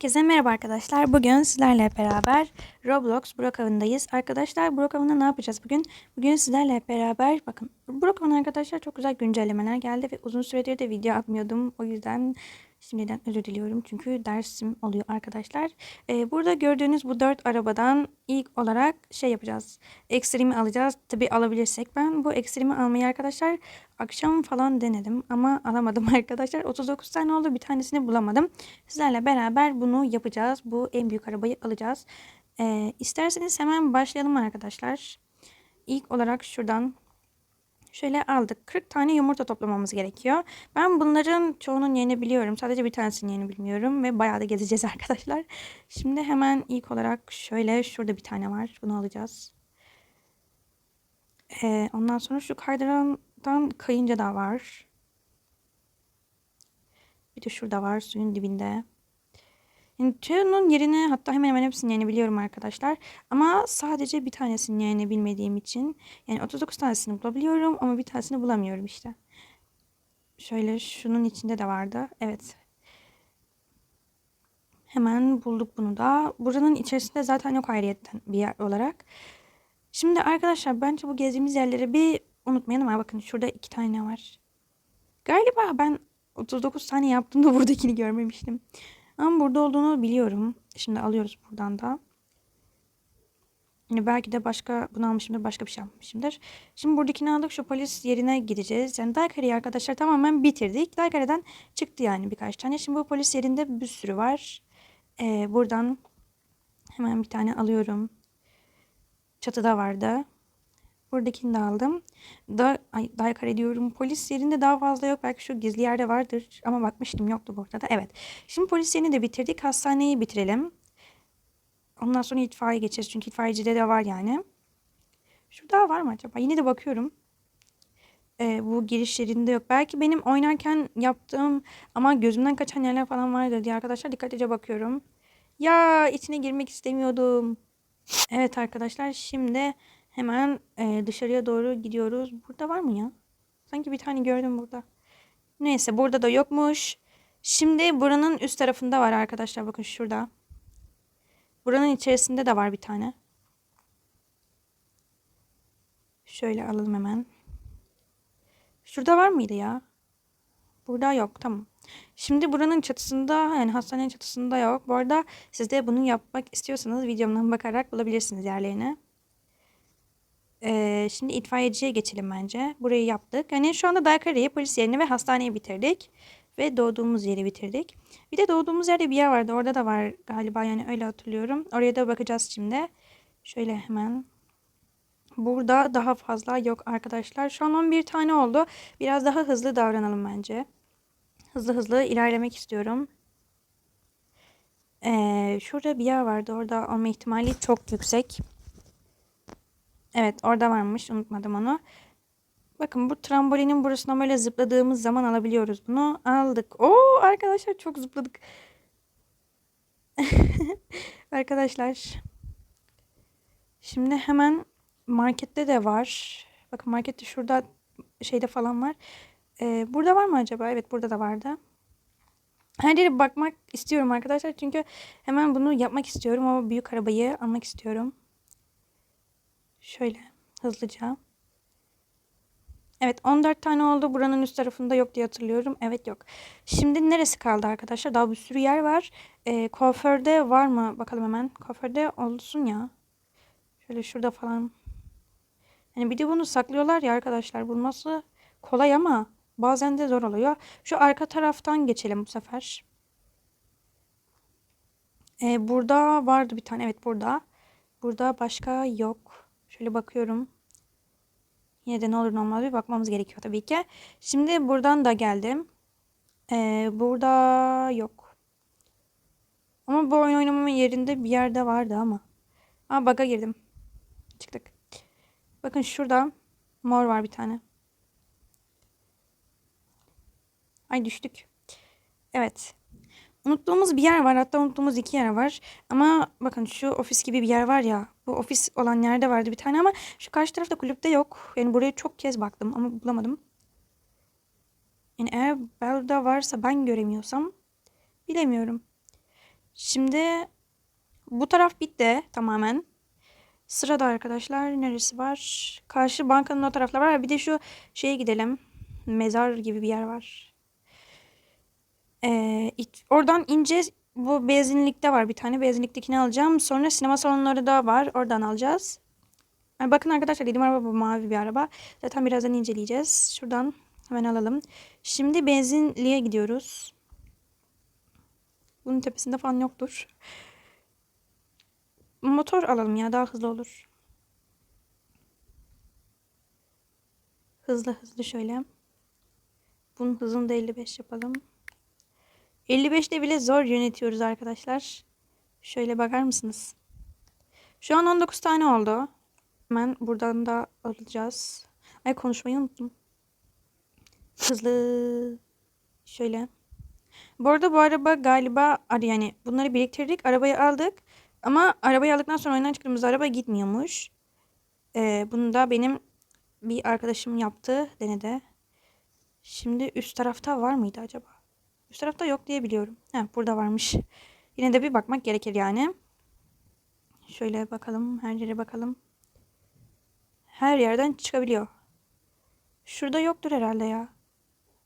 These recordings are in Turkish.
Herkese merhaba arkadaşlar. Bugün sizlerle beraber Roblox Brook Avı'ndayız. Arkadaşlar Brook Avı'nda ne yapacağız bugün? Bugün sizlerle beraber bakın Brook Avı'na arkadaşlar çok güzel güncellemeler geldi ve uzun süredir de video atmıyordum. O yüzden şimdiden özür diliyorum çünkü dersim oluyor arkadaşlar. Ee, burada gördüğünüz bu dört arabadan ilk olarak şey yapacağız. Ekstremi alacağız. Tabi alabilirsek. Ben bu ekstremi almayı arkadaşlar akşam falan denedim ama alamadım arkadaşlar. 39 tane oldu. Bir tanesini bulamadım. Sizlerle beraber bunu yapacağız. Bu en büyük arabayı alacağız. Ee, isterseniz hemen başlayalım arkadaşlar. İlk olarak şuradan şöyle aldık. 40 tane yumurta toplamamız gerekiyor. Ben bunların çoğunun yerini biliyorum. Sadece bir tanesinin yerini bilmiyorum ve bayağı da gezeceğiz arkadaşlar. Şimdi hemen ilk olarak şöyle şurada bir tane var. Bunu alacağız. Ee, ondan sonra şu kaydırandan kayınca da var. Bir de şurada var suyun dibinde. Yani çoğunun yerini hatta hemen hemen hepsinin yerini biliyorum arkadaşlar. Ama sadece bir tanesinin yerini bilmediğim için. Yani 39 tanesini bulabiliyorum ama bir tanesini bulamıyorum işte. Şöyle şunun içinde de vardı. Evet. Hemen bulduk bunu da. Buranın içerisinde zaten yok ayrıyetten bir yer olarak. Şimdi arkadaşlar bence bu gezdiğimiz yerleri bir unutmayalım. Ha, bakın şurada iki tane var. Galiba ben 39 tane yaptığımda buradakini görmemiştim. Ama burada olduğunu biliyorum. Şimdi alıyoruz buradan da. Yani belki de başka bunu almışımdır başka bir şey almışımdır. Şimdi buradakini aldık şu polis yerine gideceğiz. Yani Daykare'yi arkadaşlar tamamen bitirdik. Daykare'den çıktı yani birkaç tane. Şimdi bu polis yerinde bir sürü var. Ee, buradan hemen bir tane alıyorum. Çatıda vardı. Buradakini de aldım. Da, ay, Daykare diyorum. Polis yerinde daha fazla yok. Belki şu gizli yerde vardır. Ama bakmıştım yoktu burada da. Evet. Şimdi polis yerini de bitirdik. Hastaneyi bitirelim. Ondan sonra itfaiye geçeceğiz. Çünkü itfaiyecide de var yani. Şurada var mı acaba? Yine de bakıyorum. Ee, bu giriş yerinde yok. Belki benim oynarken yaptığım ama gözümden kaçan yerler falan vardı diye arkadaşlar dikkatlice bakıyorum. Ya içine girmek istemiyordum. Evet arkadaşlar şimdi hemen e, dışarıya doğru gidiyoruz. Burada var mı ya? Sanki bir tane gördüm burada. Neyse burada da yokmuş. Şimdi buranın üst tarafında var arkadaşlar. Bakın şurada. Buranın içerisinde de var bir tane. Şöyle alalım hemen. Şurada var mıydı ya? Burada yok. Tamam. Şimdi buranın çatısında yani hastanenin çatısında yok. Bu arada siz de bunu yapmak istiyorsanız videomdan bakarak bulabilirsiniz yerlerini. Ee, şimdi itfaiyeciye geçelim bence. Burayı yaptık. Yani şu anda Daykare'yi, polis yerini ve hastaneyi bitirdik. Ve doğduğumuz yeri bitirdik. Bir de doğduğumuz yerde bir yer vardı. Orada da var galiba yani öyle hatırlıyorum. Oraya da bakacağız şimdi. Şöyle hemen. Burada daha fazla yok arkadaşlar. Şu an 11 tane oldu. Biraz daha hızlı davranalım bence. Hızlı hızlı ilerlemek istiyorum. Ee, şurada bir yer vardı. Orada olma ihtimali çok yüksek. Evet orada varmış. Unutmadım onu. Bakın bu trambolinin burasına böyle zıpladığımız zaman alabiliyoruz bunu. Aldık. Oo arkadaşlar çok zıpladık. arkadaşlar. Şimdi hemen markette de var. Bakın markette şurada şeyde falan var. Ee, burada var mı acaba? Evet burada da vardı. Her yere bakmak istiyorum arkadaşlar. Çünkü hemen bunu yapmak istiyorum. O büyük arabayı almak istiyorum. Şöyle hızlıca. Evet 14 tane oldu. Buranın üst tarafında yok diye hatırlıyorum. Evet yok. Şimdi neresi kaldı arkadaşlar? Daha bir sürü yer var. Ee, kuaförde var mı? Bakalım hemen. Kuaförde olsun ya. Şöyle şurada falan. Yani bir de bunu saklıyorlar ya arkadaşlar. Bulması kolay ama bazen de zor oluyor. Şu arka taraftan geçelim bu sefer. Ee, burada vardı bir tane. Evet burada. Burada başka yok. Şöyle bakıyorum. Yine de ne olur ne olmaz bir bakmamız gerekiyor tabii ki. Şimdi buradan da geldim. Ee, burada yok. Ama bu oyun oynamamın yerinde bir yerde vardı ama. Aa bug'a girdim. Çıktık. Bakın şurada mor var bir tane. Ay düştük. Evet. Unuttuğumuz bir yer var. Hatta unuttuğumuz iki yer var. Ama bakın şu ofis gibi bir yer var ya. Bu ofis olan yerde vardı bir tane ama şu karşı tarafta kulüpte yok. Yani buraya çok kez baktım ama bulamadım. Yani eğer burada varsa ben göremiyorsam bilemiyorum. Şimdi bu taraf bitti tamamen. Sırada arkadaşlar neresi var? Karşı bankanın o tarafları var. Bir de şu şeye gidelim. Mezar gibi bir yer var. Ee, it- oradan ineceğiz. Bu benzinlikte var bir tane. Benzinliktekini alacağım. Sonra sinema salonları da var. Oradan alacağız. Ay, bakın arkadaşlar dediğim araba bu mavi bir araba. Zaten birazdan inceleyeceğiz. Şuradan hemen alalım. Şimdi benzinliğe gidiyoruz. Bunun tepesinde falan yoktur. Motor alalım ya daha hızlı olur. Hızlı hızlı şöyle. Bunun hızını da 55 yapalım. 55'te bile zor yönetiyoruz arkadaşlar. Şöyle bakar mısınız? Şu an 19 tane oldu. Hemen buradan da alacağız. Ay konuşmayı unuttum. Hızlı. Şöyle. Bu arada bu araba galiba yani bunları biriktirdik. Arabayı aldık. Ama arabayı aldıktan sonra oyundan çıktığımızda araba gitmiyormuş. Ee, bunu da benim bir arkadaşım yaptı. Denedi. Şimdi üst tarafta var mıydı acaba? Üst tarafta yok diye biliyorum. Heh, burada varmış. Yine de bir bakmak gerekir yani. Şöyle bakalım. Her yere bakalım. Her yerden çıkabiliyor. Şurada yoktur herhalde ya.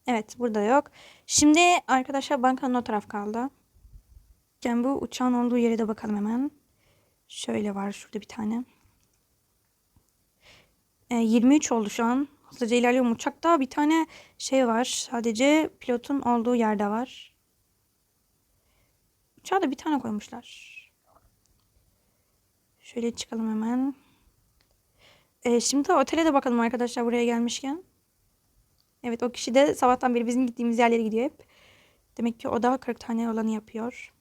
Evet burada yok. Şimdi arkadaşlar bankanın o taraf kaldı. Yani bu uçağın olduğu yere de bakalım hemen. Şöyle var şurada bir tane. E, 23 oldu şu an. Hızlıca ilerliyorum. Uçakta bir tane şey var. Sadece pilotun olduğu yerde var. Uçağa da bir tane koymuşlar. Şöyle çıkalım hemen. E, şimdi otele de bakalım arkadaşlar buraya gelmişken. Evet o kişi de sabahtan beri bizim gittiğimiz yerlere gidiyor hep. Demek ki o da 40 tane olanı yapıyor.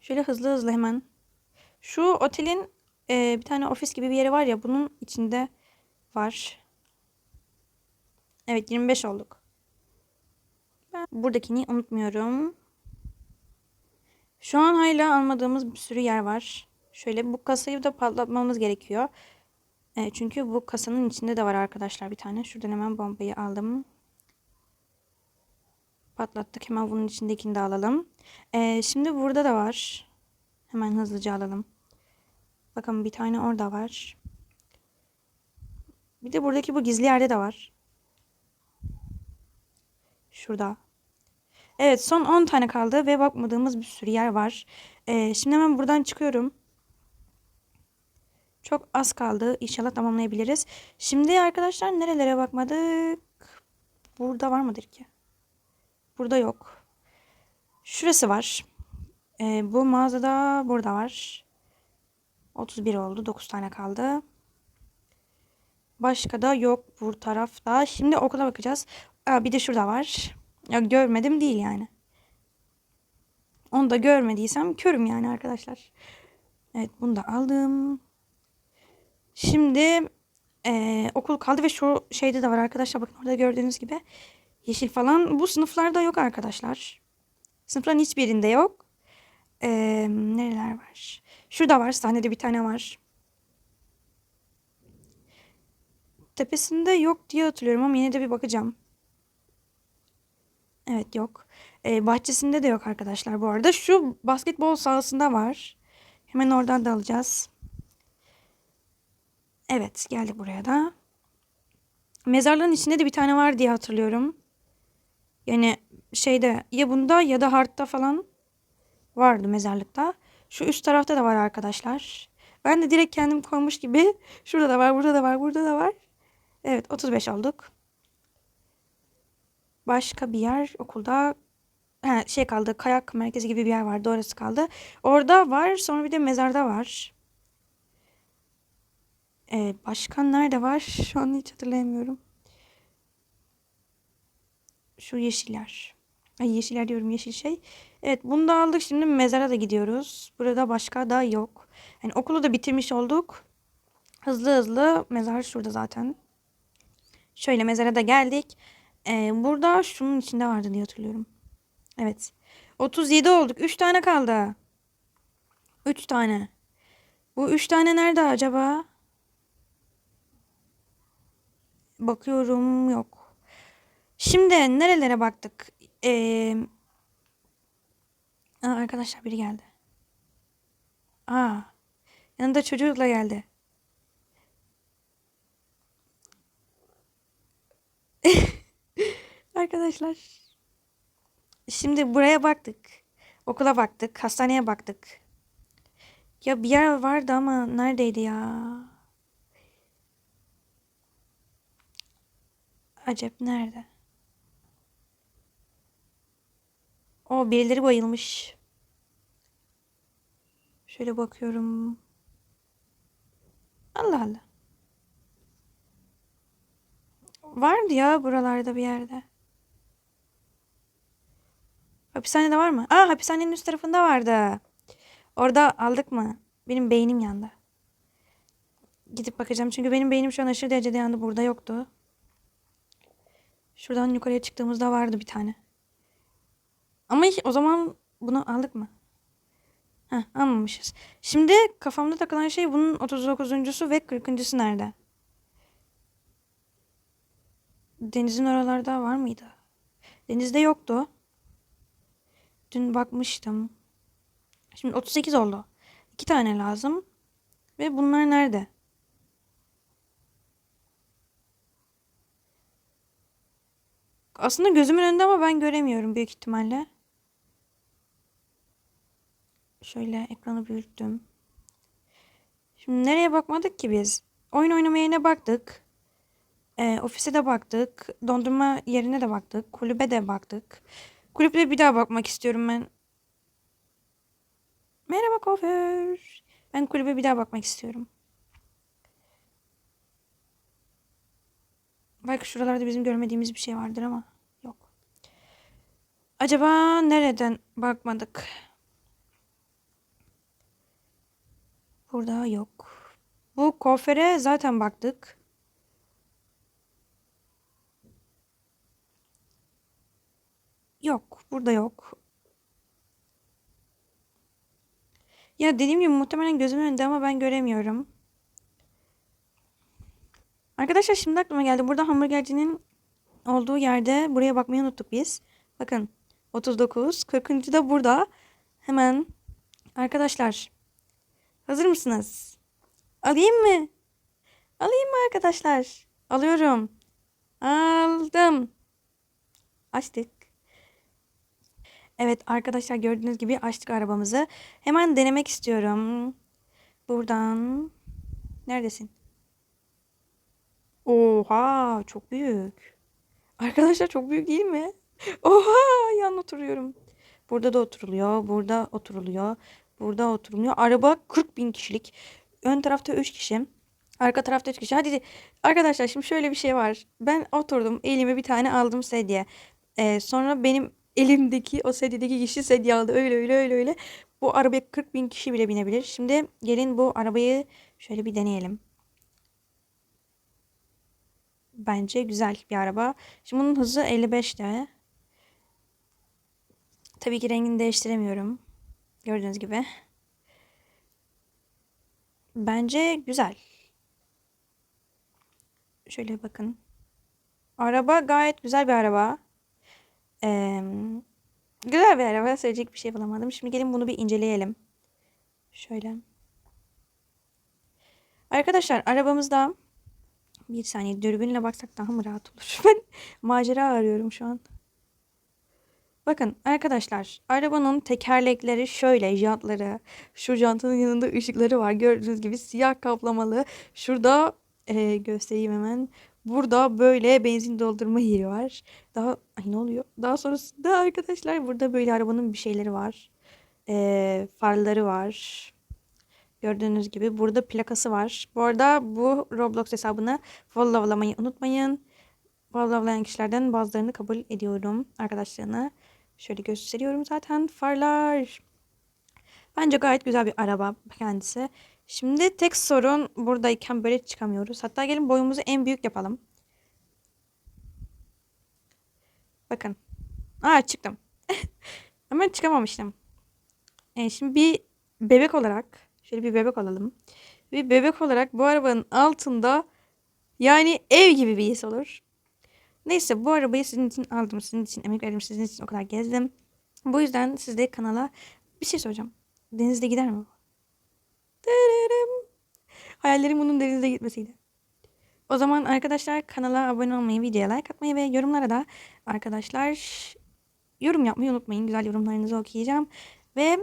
Şöyle hızlı hızlı hemen. Şu otelin e, bir tane ofis gibi bir yeri var ya bunun içinde var. Evet 25 olduk. Ben buradakini unutmuyorum. Şu an hala almadığımız bir sürü yer var. Şöyle bu kasayı da patlatmamız gerekiyor. E, çünkü bu kasanın içinde de var arkadaşlar bir tane. Şuradan hemen bombayı aldım. Patlattık. Hemen bunun içindekini de alalım. E, şimdi burada da var. Hemen hızlıca alalım. Bakın bir tane orada var. Bir de buradaki bu gizli yerde de var. Şurada. Evet son 10 tane kaldı ve bakmadığımız bir sürü yer var. Ee, şimdi hemen buradan çıkıyorum. Çok az kaldı. İnşallah tamamlayabiliriz. Şimdi arkadaşlar nerelere bakmadık? Burada var mıdır ki? Burada yok. Şurası var. Ee, bu mağazada burada var. 31 oldu. 9 tane kaldı. Başka da yok bu tarafta. Şimdi okula bakacağız. Aa, bir de şurada var. Ya görmedim değil yani. Onu da görmediysem körüm yani arkadaşlar. Evet bunu da aldım. Şimdi ee, okul kaldı ve şu şeyde de var arkadaşlar. Bakın orada gördüğünüz gibi yeşil falan. Bu sınıflarda yok arkadaşlar. Sınıfların hiçbirinde yok. Ee, nereler var? Şurada var. Sahnede bir tane var. Tepesinde yok diye hatırlıyorum ama yine de bir bakacağım. Evet yok. Ee, bahçesinde de yok arkadaşlar bu arada. Şu basketbol sahasında var. Hemen oradan da alacağız. Evet geldik buraya da. Mezarlığın içinde de bir tane var diye hatırlıyorum. Yani şeyde ya bunda ya da Hart'ta falan vardı mezarlıkta. Şu üst tarafta da var arkadaşlar. Ben de direkt kendim koymuş gibi şurada da var, burada da var, burada da var. Evet 35 olduk. Başka bir yer okulda he, şey kaldı kayak merkezi gibi bir yer vardı orası kaldı. Orada var sonra bir de mezarda var. Ee, başka nerede var? Şu an hiç hatırlayamıyorum. Şu yeşiller. Ay yeşiller diyorum yeşil şey. Evet bunu da aldık. Şimdi mezara da gidiyoruz. Burada başka da yok. Yani okulu da bitirmiş olduk. Hızlı hızlı mezar şurada zaten. Şöyle mezara da geldik. Ee, burada şunun içinde vardı diye hatırlıyorum. Evet. 37 olduk. 3 tane kaldı. 3 tane. Bu 3 tane nerede acaba? Bakıyorum yok. Şimdi nerelere baktık? Ee, Aa, arkadaşlar biri geldi. Aa, yanında çocuğuyla geldi. Arkadaşlar. Şimdi buraya baktık. Okula baktık. Hastaneye baktık. Ya bir yer vardı ama neredeydi ya? Acep nerede? O birileri bayılmış. Şöyle bakıyorum. Allah Allah. Vardı ya buralarda bir yerde. Hapishanede var mı? Aa hapishanenin üst tarafında vardı. Orada aldık mı? Benim beynim yandı. Gidip bakacağım çünkü benim beynim şu an aşırı derecede yandı. Burada yoktu. Şuradan yukarıya çıktığımızda vardı bir tane. Ama o zaman bunu aldık mı? Heh, almamışız. Şimdi kafamda takılan şey bunun 39.sü ve 40.sı nerede? Denizin oralarda var mıydı? Denizde yoktu. Dün bakmıştım. Şimdi 38 oldu. İki tane lazım. Ve bunlar nerede? Aslında gözümün önünde ama ben göremiyorum büyük ihtimalle. Şöyle ekranı büyüttüm. Şimdi nereye bakmadık ki biz? Oyun oynama yerine baktık. Ee, ofise de baktık. Dondurma yerine de baktık. Kulübe de baktık. Kulübe bir daha bakmak istiyorum ben. Merhaba kuaför. Ben kulübe bir daha bakmak istiyorum. Belki şuralarda bizim görmediğimiz bir şey vardır ama yok. Acaba nereden bakmadık? Burada yok. Bu kuaföre zaten baktık. Yok. Burada yok. Ya dediğim gibi muhtemelen gözümün önünde ama ben göremiyorum. Arkadaşlar şimdi aklıma geldi. Burada hamburgercinin olduğu yerde buraya bakmayı unuttuk biz. Bakın 39, 40. da burada. Hemen arkadaşlar hazır mısınız? Alayım mı? Alayım mı arkadaşlar? Alıyorum. Aldım. Açtık. Evet arkadaşlar gördüğünüz gibi açtık arabamızı. Hemen denemek istiyorum. Buradan. Neredesin? Oha çok büyük. Arkadaşlar çok büyük değil mi? Oha yan oturuyorum. Burada da oturuluyor. Burada oturuluyor. Burada oturuluyor. Araba 40 bin kişilik. Ön tarafta 3 kişi. Arka tarafta 3 kişi. Hadi arkadaşlar şimdi şöyle bir şey var. Ben oturdum. Elime bir tane aldım sedye. Ee, sonra benim elimdeki o sedyedeki kişi sedye aldı. Öyle öyle öyle öyle. Bu arabaya 40 bin kişi bile binebilir. Şimdi gelin bu arabayı şöyle bir deneyelim. Bence güzel bir araba. Şimdi bunun hızı 55'te. Tabii ki rengini değiştiremiyorum. Gördüğünüz gibi. Bence güzel. Şöyle bakın. Araba gayet güzel bir araba. Ee, güzel bir araba. Söyleyecek bir şey bulamadım. Şimdi gelin bunu bir inceleyelim. Şöyle. Arkadaşlar arabamızda bir saniye dürbünle baksak daha mı rahat olur? Ben macera arıyorum şu an. Bakın arkadaşlar arabanın tekerlekleri şöyle jantları. Şu jantının yanında ışıkları var. Gördüğünüz gibi siyah kaplamalı. Şurada e, göstereyim hemen. Burada böyle benzin doldurma yeri var. Daha ay ne oluyor? Daha sonrasında arkadaşlar burada böyle arabanın bir şeyleri var. E, farları var. Gördüğünüz gibi burada plakası var. Bu arada bu Roblox hesabını followlamayı unutmayın. Followlayan kişilerden bazılarını kabul ediyorum. Arkadaşlarına şöyle gösteriyorum zaten. Farlar. Bence gayet güzel bir araba kendisi. Şimdi tek sorun buradayken böyle çıkamıyoruz. Hatta gelin boyumuzu en büyük yapalım. Bakın. Aa çıktım. Ama çıkamamıştım. E, şimdi bir bebek olarak şöyle bir bebek olalım. Bir bebek olarak bu arabanın altında yani ev gibi bir his olur. Neyse bu arabayı sizin için aldım. Sizin için emek verdim. Sizin için o kadar gezdim. Bu yüzden siz de kanala bir şey soracağım. Denizde gider mi bu? Hayallerim bunun denizde gitmesiydi. O zaman arkadaşlar kanala abone olmayı, videoya like atmayı ve yorumlara da arkadaşlar yorum yapmayı unutmayın. Güzel yorumlarınızı okuyacağım. Ve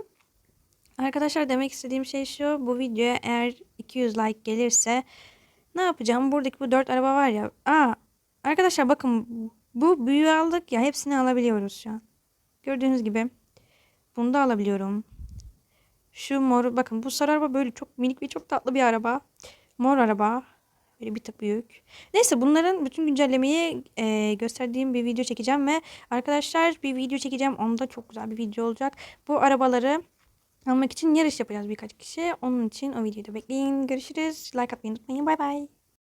arkadaşlar demek istediğim şey şu. Bu videoya eğer 200 like gelirse ne yapacağım? Buradaki bu 4 araba var ya. Aa, arkadaşlar bakın bu büyüğü aldık ya hepsini alabiliyoruz şu an. Gördüğünüz gibi bunu da alabiliyorum. Şu mor bakın bu sarı araba böyle çok minik ve çok tatlı bir araba. Mor araba. Böyle bir tık büyük. Neyse bunların bütün güncellemeyi e, gösterdiğim bir video çekeceğim ve arkadaşlar bir video çekeceğim. Onda çok güzel bir video olacak. Bu arabaları almak için yarış yapacağız birkaç kişi. Onun için o videoyu da bekleyin. Görüşürüz. Like atmayı unutmayın. Bay bay.